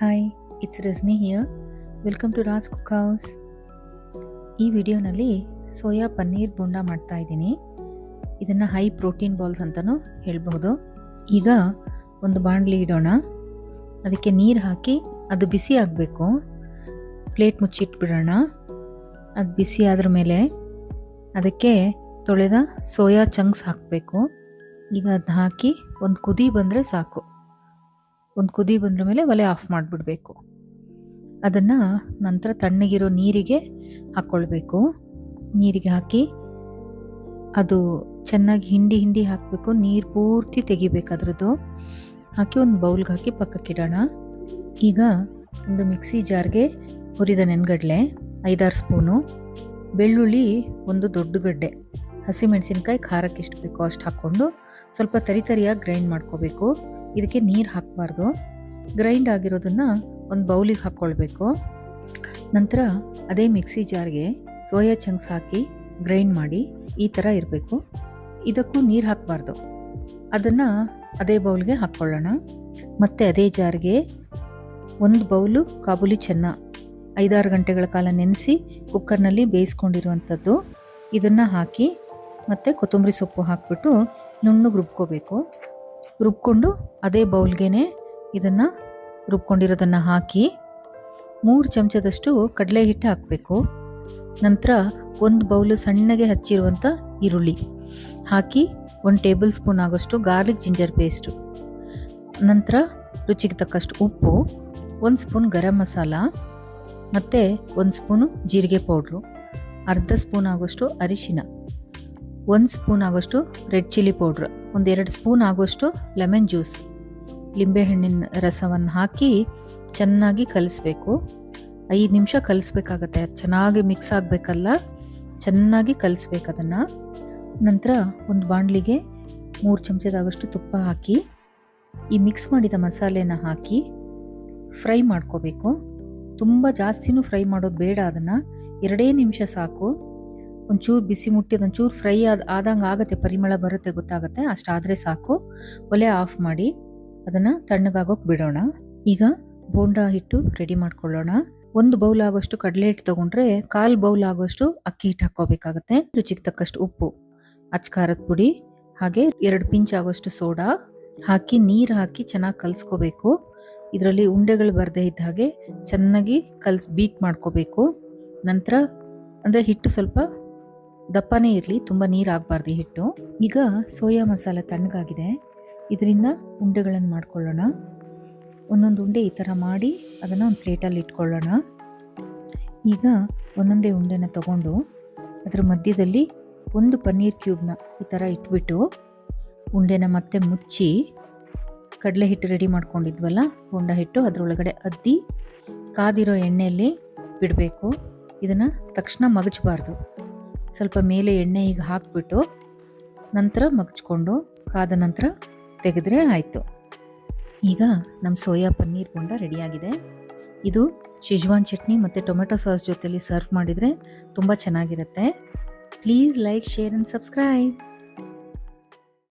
Hi it's Rajni here welcome to Raj cook house ಈ ವಿಡಿಯೋನಲ್ಲಿ soya paneer bonda ಮಾಡ್ತಾ ಇದ್ದೀನಿ. ಇದನ್ನು ಹೈ ಪ್ರೋಟೀನ್ ಬಾಲ್ಸ್ ಅಂತಲೂ ಹೇಳ್ಬೋದು ಈಗ ಒಂದು ಬಾಣಲಿ ಇಡೋಣ. ಅದಕ್ಕೆ ನೀರು ಹಾಕಿ ಅದು ಬಿಸಿ ಆಗಬೇಕು. ಪ್ಲೇಟ್ ಮುಚ್ಚಿಟ್ಬಿಡೋಣ. ಅದು ಬಿಸಿ ಆದ್ರ ಮೇಲೆ ಅದಕ್ಕೆ ತೊಳೆದ ಸೋಯಾ ಚಂಕ್ಸ್ ಹಾಕಬೇಕು. ಈಗ ಅದನ್ನ ಹಾಕಿ ಒಂದು ಕುದಿ ಬಂದರೆ ಸಾಕು. ಒಂದು ಕುದಿ ಬಂದ್ರ ಮೇಲೆ ಒಲೆ ಆಫ್ ಮಾಡಿಬಿಡ್ಬೇಕು. ಅದನ್ನು ನಂತರ ತಣ್ಣಗಿರೋ ನೀರಿಗೆ ಹಾಕ್ಕೊಳ್ಬೇಕು ನೀರಿಗೆ ಹಾಕಿ ಅದು ಚೆನ್ನಾಗಿ ಹಿಂಡಿ ಹಿಂಡಿ ಹಾಕಬೇಕು. ನೀರು ಪೂರ್ತಿ ತೆಗಿಬೇಕು ಅದರದ್ದು. ಹಾಕಿ ಒಂದು ಬೌಲ್ಗೆ ಹಾಕಿ ಪಕ್ಕಕ್ಕಿಡೋಣ ಈಗ ಒಂದು ಮಿಕ್ಸಿ ಜಾರ್ಗೆ ಹುರಿದ ನೆನ್ಗಡಲೆ, ಐದಾರು ಸ್ಪೂನು, ಬೆಳ್ಳುಳ್ಳಿ, ಒಂದು ದೊಡ್ಡ ಗಡ್ಡೆ. ಹಸಿಮೆಣಸಿನ್ಕಾಯಿ ಖಾರಕ್ಕೆ ಎಷ್ಟು ಬೇಕೋ ಅಷ್ಟು ಹಾಕ್ಕೊಂಡು ಸ್ವಲ್ಪ ತರಿ ತರಿಯಾಗಿ ಗ್ರೈಂಡ್ ಮಾಡ್ಕೋಬೇಕು. ಇದಕ್ಕೆ ನೀರು ಹಾಕಬಾರ್ದು. ಗ್ರೈಂಡ್ ಆಗಿರೋದನ್ನು ಒಂದು ಬೌಲಿಗೆ ಹಾಕ್ಕೊಳ್ಬೇಕು ನಂತರ ಅದೇ ಮಿಕ್ಸಿ ಜಾರ್ಗೆ ಸೋಯಾ ಚಂಕ್ಸ್ ಹಾಕಿ ಗ್ರೈಂಡ್ ಮಾಡಿ ಈ ಥರ ಇರಬೇಕು. ಇದಕ್ಕೂ ನೀರು ಹಾಕಬಾರ್ದು. ಅದನ್ನು ಅದೇ ಬೌಲ್ಗೆ ಹಾಕ್ಕೊಳ್ಳೋಣ ಮತ್ತು ಅದೇ ಜಾರ್ಗೆ ಒಂದು ಬೌಲು ಕಾಬೂಲಿ ಚೆನ್ನ ಐದಾರು ಗಂಟೆಗಳ ಕಾಲ ನೆನೆಸಿ ಕುಕ್ಕರ್ನಲ್ಲಿ ಬೇಯಿಸ್ಕೊಂಡಿರುವಂಥದ್ದು. ಇದನ್ನು ಹಾಕಿ ಮತ್ತು ಕೊತ್ತಂಬರಿ ಸೊಪ್ಪು ಹಾಕಿಬಿಟ್ಟು ನುಣ್ಣಗೆ ರುಬ್ಕೋಬೇಕು. ರುಬ್ಕೊಂಡು ಅದೇ ಬೌಲ್ಗೆ ಇದನ್ನು ರುಬ್ಕೊಂಡಿರೋದನ್ನು ಹಾಕಿ ಮೂರು ಚಮಚದಷ್ಟು ಕಡಲೆ ಹಿಟ್ಟು ಹಾಕಬೇಕು. ನಂತರ ಒಂದು ಬೌಲು ಸಣ್ಣಗೆ ಹಚ್ಚಿರುವಂಥ ಈರುಳ್ಳಿ ಹಾಕಿ ಒಂದು ಟೇಬಲ್ ಸ್ಪೂನ್ ಆಗೋಷ್ಟು ಗಾರ್ಲಿಕ್ ಜಿಂಜರ್ ಪೇಸ್ಟು. ನಂತರ ರುಚಿಗೆ ತಕ್ಕಷ್ಟು ಉಪ್ಪು, ಒಂದು ಸ್ಪೂನ್ ಗರಂ ಮಸಾಲ ಮತ್ತು ಒಂದು ಸ್ಪೂನು ಜೀರಿಗೆ ಪೌಡ್ರು, ಅರ್ಧ ಸ್ಪೂನ್ ಆಗೋಷ್ಟು ಅರಿಶಿನ, ಒಂದು ಸ್ಪೂನ್ ಆಗೋಷ್ಟು ರೆಡ್ ಚಿಲ್ಲಿ ಪೌಡ್ರ್. ಒಂದೆರಡು ಸ್ಪೂನ್ ಆಗುವಷ್ಟು ಲೆಮನ್ ಜ್ಯೂಸ್ ಲಿಂಬೆಹಣ್ಣಿನ ರಸವನ್ನು ಹಾಕಿ ಚೆನ್ನಾಗಿ ಕಲಿಸ್ಬೇಕು. ಐದು ನಿಮಿಷ ಕಲಿಸ್ಬೇಕಾಗತ್ತೆ. ಚೆನ್ನಾಗಿ ಮಿಕ್ಸ್ ಆಗಬೇಕಲ್ಲ? ಚೆನ್ನಾಗಿ ಕಲಿಸ್ಬೇಕು ಅದನ್ನು. ನಂತರ ಒಂದು ಬಾಣಲಿಗೆ ಮೂರು ಚಮಚದಾಗಷ್ಟು ತುಪ್ಪ ಹಾಕಿ, ಈ ಮಿಕ್ಸ್ ಮಾಡಿದ ಮಸಾಲೆನ ಹಾಕಿ ಫ್ರೈ ಮಾಡ್ಕೋಬೇಕು. ತುಂಬ ಜಾಸ್ತಿನೂ ಫ್ರೈ ಮಾಡೋದು ಬೇಡ ಅದನ್ನು. ಎರಡೇ ನಿಮಿಷ ಸಾಕು. ಒಂಚೂರು ಬಿಸಿ ಮುಟ್ಟಿ, ಅದೊಂಚೂರು ಫ್ರೈ ಆದ, ಆದಂಗೆ ಆಗುತ್ತೆ, ಪರಿಮಳ ಬರುತ್ತೆ ಗೊತ್ತಾಗುತ್ತೆ, ಅಷ್ಟಾದರೆ ಸಾಕು. ಒಲೆ ಆಫ್ ಮಾಡಿ ಅದನ್ನು ತಣ್ಣಗಾಗೋಕೆ ಬಿಡೋಣ. ಈಗ ಬೋಂಡ ಹಿಟ್ಟು ರೆಡಿ ಮಾಡ್ಕೊಳ್ಳೋಣ. ಒಂದು ಬೌಲ್ ಆಗೋಷ್ಟು ಕಡಲೆ ಹಿಟ್ಟು ತೊಗೊಂಡ್ರೆ ಕಾಲು ಬೌಲ್ ಆಗೋಷ್ಟು ಅಕ್ಕಿ ಹಿಟ್ಟು ಹಾಕ್ಕೋಬೇಕಾಗತ್ತೆ. ರುಚಿಗೆ ತಕ್ಕಷ್ಟು ಉಪ್ಪು, ಅಚ್ಕಾರದ ಪುಡಿ, ಹಾಗೆ ಎರಡು ಪಿಂಚ್ ಆಗೋಷ್ಟು ಸೋಡಾ, ಹಾಕಿ ನೀರು ಹಾಕಿ ಚೆನ್ನಾಗಿ ಕಲಿಸ್ಕೋಬೇಕು. ಇದರಲ್ಲಿ ಉಂಡೆಗಳು ಬರದೇ ಇದ್ದ ಹಾಗೆ ಚೆನ್ನಾಗಿ ಕಲ್ಸಿ, ಬೀಟ್ ಮಾಡ್ಕೋಬೇಕು. ನಂತರ ಅಂದರೆ ಹಿಟ್ಟು ಸ್ವಲ್ಪ ದಪ್ಪನೇ ಇರಲಿ, ತುಂಬ ನೀರು ಆಗಬಾರ್ದು ಹಿಟ್ಟು. ಈಗ ಸೋಯಾ ಮಸಾಲ ತಣ್ಣಗಾಗಿದೆ. ಇದರಿಂದ ಉಂಡೆಗಳನ್ನು ಮಾಡ್ಕೊಳ್ಳೋಣ. ಒಂದೊಂದು ಉಂಡೆ ಈ ಥರ ಮಾಡಿ ಅದನ್ನು ಒಂದು ಪ್ಲೇಟಲ್ಲಿ ಇಟ್ಕೊಳ್ಳೋಣ. ಈಗ ಒಂದೊಂದೇ ಉಂಡೆನ ತಗೊಂಡು ಅದರ ಮಧ್ಯದಲ್ಲಿ ಒಂದು ಪನ್ನೀರ್ ಕ್ಯೂಬ್ನ ಈ ಥರ ಇಟ್ಬಿಟ್ಟು ಉಂಡೆನ ಮತ್ತೆ ಮುಚ್ಚಿ ಕಡಲೆ ಹಿಟ್ಟು ರೆಡಿ ಮಾಡ್ಕೊಂಡಿದ್ವಲ್ಲ ಹೊಂಡ ಹಿಟ್ಟು ಅದರೊಳಗಡೆ ಅದ್ದಿ ಕಾದಿರೋ ಎಣ್ಣೆಯಲ್ಲಿ ಬಿಡಬೇಕು. ಇದನ್ನು ತಕ್ಷಣ ಮಗಚಬಾರ್ದು ಸ್ವಲ್ಪ ಮೇಲೆ ಎಣ್ಣೆ ಈಗ ಹಾಕಿಬಿಟ್ಟು ನಂತರ ಮಗಚ್ಕೊಂಡು ಕಾದ ನಂತರ ತೆಗೆದ್ರೆ ಆಯಿತು. ಈಗ ನಮ್ಮ ಸೋಯಾ ಪನ್ನೀರ್ ಬೋಂಡ ರೆಡಿಯಾಗಿದೆ. ಇದು ಶಿಜ್ವಾನ್ ಚಟ್ನಿ ಮತ್ತು ಟೊಮೆಟೊ ಸಾಸ್ ಜೊತೆಲಿ ಸರ್ವ್ ಮಾಡಿದರೆ ತುಂಬ ಚೆನ್ನಾಗಿರುತ್ತೆ. Please like share and subscribe